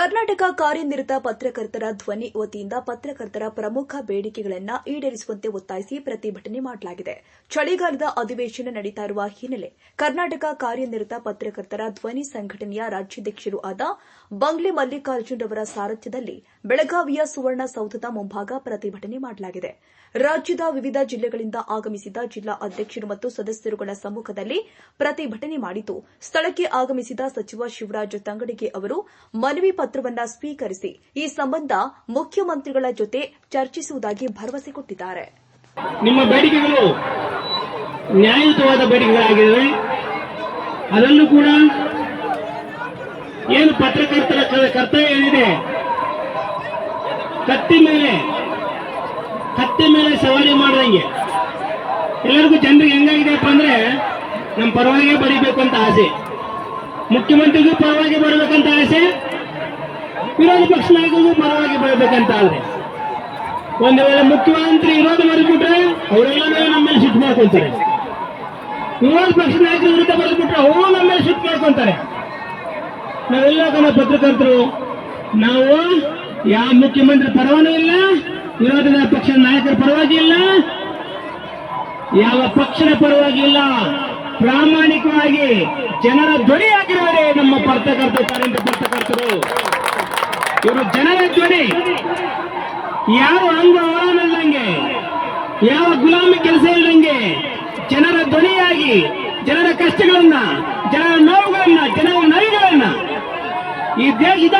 ಕರ್ನಾಟಕ ಕಾರ್ಯನಿರತ ಪತ್ರಕರ್ತರ ಧ್ವನಿ ವತಿಯಿಂದ ಪತ್ರಕರ್ತರ ಪ್ರಮುಖ ಬೇಡಿಕೆಗಳನ್ನು ಈಡೇರಿಸುವಂತೆ ಒತ್ತಾಯಿಸಿ ಪ್ರತಿಭಟನೆ ಮಾಡಲಾಗಿದೆ. ಚಳಿಗಾಲದ ಅಧಿವೇಶನ ನಡೀತಾ ಇರುವ ಹಿನ್ನೆಲೆ ಕರ್ನಾಟಕ ಕಾರ್ಯನಿರತ ಪತ್ರಕರ್ತರ ಧ್ವನಿ ಸಂಘಟನೆಯ ರಾಜ್ಯಾಧ್ಯಕ್ಷರು ಆದ ಬಂಗ್ಲೆ ಮಲ್ಲಿಕಾರ್ಜುನ್ ಅವರ ಸಾರಥ್ಯದಲ್ಲಿ ಬೆಳಗಾವಿಯ ಸುವರ್ಣ ಸೌಧದ ಮುಂಭಾಗ ಪ್ರತಿಭಟನೆ ಮಾಡಲಾಗಿದೆ. ರಾಜ್ಯದ ವಿವಿಧ ಜಿಲ್ಲೆಗಳಿಂದ ಆಗಮಿಸಿದ ಜಿಲ್ಲಾ ಅಧ್ಯಕ್ಷರು ಮತ್ತು ಸದಸ್ಯರುಗಳ ಸಮ್ಮುಖದಲ್ಲಿ ಪ್ರತಿಭಟನೆ ಮಾಡಿತು ಸ್ಥಳಕ್ಕೆ ಆಗಮಿಸಿದ ಸಚಿವ ಶಿವರಾಜ ತಂಗಡಿಗೆ ಅವರು ಮನವಿ ಪತ್ರವನ್ನ ಸ್ವೀಕರಿಸಿ ಈ ಸಂಬಂಧ ಮುಖ್ಯಮಂತ್ರಿಗಳ ಜೊತೆ ಚರ್ಚಿಸುವುದಾಗಿ ಭರವಸೆ ಕೊಟ್ಟಿದ್ದಾರೆ. ನಿಮ್ಮ ಬೇಡಿಕೆಗಳು ನ್ಯಾಯಯುತವಾದ ಬೇಡಿಕೆಗಳಾಗಿವೆ. ಅದನ್ನು ಕೂಡ ಏನು ಪತ್ರಕರ್ತರ ಕರ್ತವ್ಯ ಏನಿದೆ? ಕತ್ತಿ ಮೇಲೆ ಕತ್ತಿ ಮೇಲೆ ಸವಾರಿ ಮಾಡಿದಂಗೆ. ಎಲ್ಲರಿಗೂ ಜನರಿಗೆ ಹೆಂಗಾಗಿದೆಯಪ್ಪ ಅಂದ್ರೆ ನಮ್ಮ ಪರವಾಗಿ ಬಡಿಬೇಕು ಅಂತ ಆಸೆ. ಮುಖ್ಯಮಂತ್ರಿಗೂ ಪರವಾಗಿ ಬರಬೇಕಂತ ಆಸೆ. ವಿರೋಧ ಪಕ್ಷ ನಾಯಕರಿಗೂ ಪರವಾಗಿ ಬರಬೇಕಂತ ಆದ್ರೆ. ಒಂದು ವೇಳೆ ಮುಖ್ಯಮಂತ್ರಿ ವಿರೋಧ ಮಾಡಿಬಿಟ್ರೆ ಅವರೆಲ್ಲ ನಮ್ಮ ಮೇಲೆ ಸಿಟ್ಟು ಮಾಡ್ಕೊಂತಾರೆ. ವಿರೋಧ ಪಕ್ಷ ನಾಯಕರ ವಿರುದ್ಧ ಬರೆದ್ಬಿಟ್ರೆ ಅವರು ನಮ್ಮ ಮೇಲೆ ಸಿಟ್ಟು ಮಾಡ್ಕೊಂತಾರೆ. ನಾವೆಲ್ಲ ಕನ್ನ ಪತ್ರಕರ್ತರು, ನಾವು ಯಾವ ಮುಖ್ಯಮಂತ್ರಿ ಪರವಾನೂ ಇಲ್ಲ, ವಿರೋಧದ ಪಕ್ಷದ ನಾಯಕರ ಪರವಾಗಿ ಇಲ್ಲ, ಯಾವ ಪಕ್ಷದ ಪರವಾಗಿ ಇಲ್ಲ, ಪ್ರಾಮಾಣಿಕವಾಗಿ ಜನರ ಧ್ವನಿ ಆಗಿರುವರೇ ನಮ್ಮ ಪತ್ರಕರ್ತರು ಕಾರ್ಯಂತ ಪತ್ರಕರ್ತರು. ಜನರ ಯಾವ ಅಂಗ ಅವರಾನಲ್ಲಂಗೆ ಯಾವ ಗುಲಾಮಿ ಕೆಲಸ ಇಲ್ಲದಂಗೆ ಜನರ ಧ್ವನಿಯಾಗಿ, ಜನರ ಕಷ್ಟಗಳನ್ನ, ಜನರ ನೋವುಗಳನ್ನ, ಜನರ ನೈಗಳನ್ನ ಈ ದೇಶದ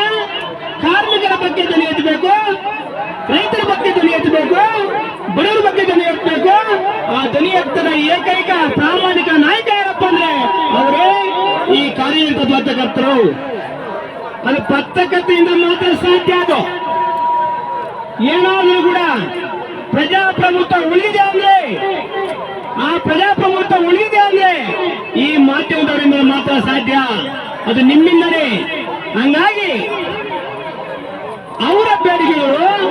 ಕಾರ್ಮಿಕರ ಬಗ್ಗೆ ಧ್ವನಿ ಎತ್ತಬೇಕು, ರೈತರ ಬಗ್ಗೆ ಧ್ವನಿ ಎತ್ತಬೇಕು, ಬಡವರ ಬಗ್ಗೆ ಧ್ವನಿ ಎತ್ತಬೇಕು. ಆ ಧ್ವನಿ ಎತ್ತದ ಏಕೈಕ ಪ್ರಾಮಾಣಿಕ ನಾಯಕ ಯಾರಪ್ಪ ಅಂದ್ರೆ ಅವರು ಈ ಕಾರ್ಯನಿರತ ಪತ್ರಕರ್ತರು ಅದು ಪತ್ರಕರ್ತೆಯಿಂದ ಮಾತ್ರ ಸಾಧ್ಯ ಅದು. ಏನಾದ್ರೂ ಕೂಡ ಪ್ರಜಾಪ್ರಭುತ್ವ ಉಳಿದಿದೆ ಅಂದ್ರೆ, ಆ ಪ್ರಜಾಪ್ರಭುತ್ವ ಉಳಿದಿದೆ ಅಂದ್ರೆ ಈ ಮಾಧ್ಯಮದವರಿಂದ ಮಾತ್ರ ಸಾಧ್ಯ. ಅದು ನಿಮ್ಮಿಂದಲೇ. ಹಂಗಾಗಿ ಅವರ ಬೇಡಿಕೆಗಳು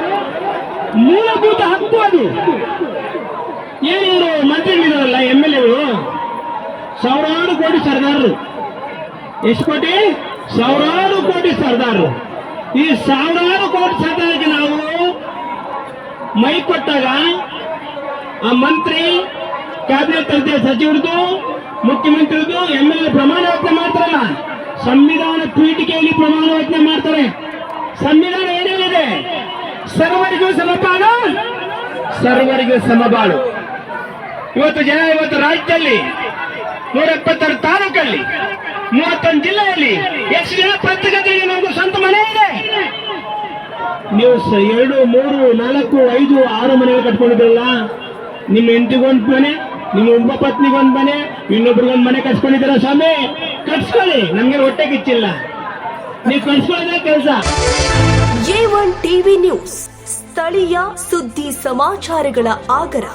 ಮೂಲಭೂತ ಹಕ್ಕು ಅದು. ಏನಿವರು ಮಂತ್ರಿಗಳಿದಾರಲ್ಲ ಎಂ ಎಲ್ ಎಗಳು? ಸಾವಿರಾರು ಕೋಟಿ ಸರ್ದಾರರು. ಎಷ್ಟು ಕೋಟಿ? ಸಾವಿರಾರು ಕೋಟಿ ಸರ್ದಾರರು. ಈ ಸಾವಿರಾರು ಕೋಟಿ ಸರ್ದಾರಕ್ಕೆ ಮೈ ಕೊಟ್ಟಾಗ ಆ ಮಂತ್ರಿ ಕ್ಯಾಬಿನೆಟ್ ಸಚಿವರದು ಮುಖ್ಯಮಂತ್ರಿದು ಎಂ ಎಲ್ ಎ ಪ್ರಮಾಣ ವಚನೆ ಮಾಡ್ತಾರಲ್ಲ. ಸಂವಿಧಾನ ಪೀಠಿಕೆಯಲ್ಲಿ ಪ್ರಮಾಣ ವಚನೆ ಮಾಡ್ತಾರೆ. ಸಂವಿಧಾನ ಏನೇನಿದೆ ಸರ್ವರಿಗೂ ಸಮಪಾಲು, ಸರ್ವರಿಗೂ ಸಮಬಾಳು. ಇವತ್ತು ಜನ ಇವತ್ತು ರಾಜ್ಯದಲ್ಲಿ ನೂರ ಎಪ್ಪತ್ತಾರು ತಾಲೂಕಲ್ಲಿ, ಮೂವತ್ತೊಂದು ಜಿಲ್ಲೆಯಲ್ಲಿ ಎಷ್ಟು ಜನ ಪ್ರತ್ಯೇಕತೆಗೆ ನಮಗೂ ಸ್ವಂತ ಮನೆ ಇದೆ? ನೀವು ಎರಡು, ಮೂರು, ನಾಲ್ಕು, ಐದು, ಆರು ಮನೆಗಳು ಕಟ್ಕೊಂಡಿದ್ರಲ್ಲ? ನಿಮ್ಮ ಹೆಂಡತಿಗೊಂದು ಮನೆ, ನಿಮ್ಮ ಒಬ್ಬ ಪತ್ನಿಗೊಂದು ಮನೆ, ಇನ್ನೊಬ್ರಿಗೊಂದು ಮನೆ ಕಟ್ಸ್ಕೊಂಡಿದ್ದೀರ ಸ್ವಾಮಿ? ಕಟ್ಸ್ಕೊಳ್ಳಿ, ನಮ್ಗೆ ಹೊಟ್ಟೆ ಕಿಚ್ಚಿಲ್ಲ. ನೀವು ಕಟ್ಸ್ಕೊಳ್ಳೋದೇ ಕೆಲಸ. ಎ ಒನ್ ಟಿವಿ ನ್ಯೂಸ್, ಸ್ಥಳೀಯ ಸುದ್ದಿ ಸಮಾಚಾರಗಳ ಆಗರ.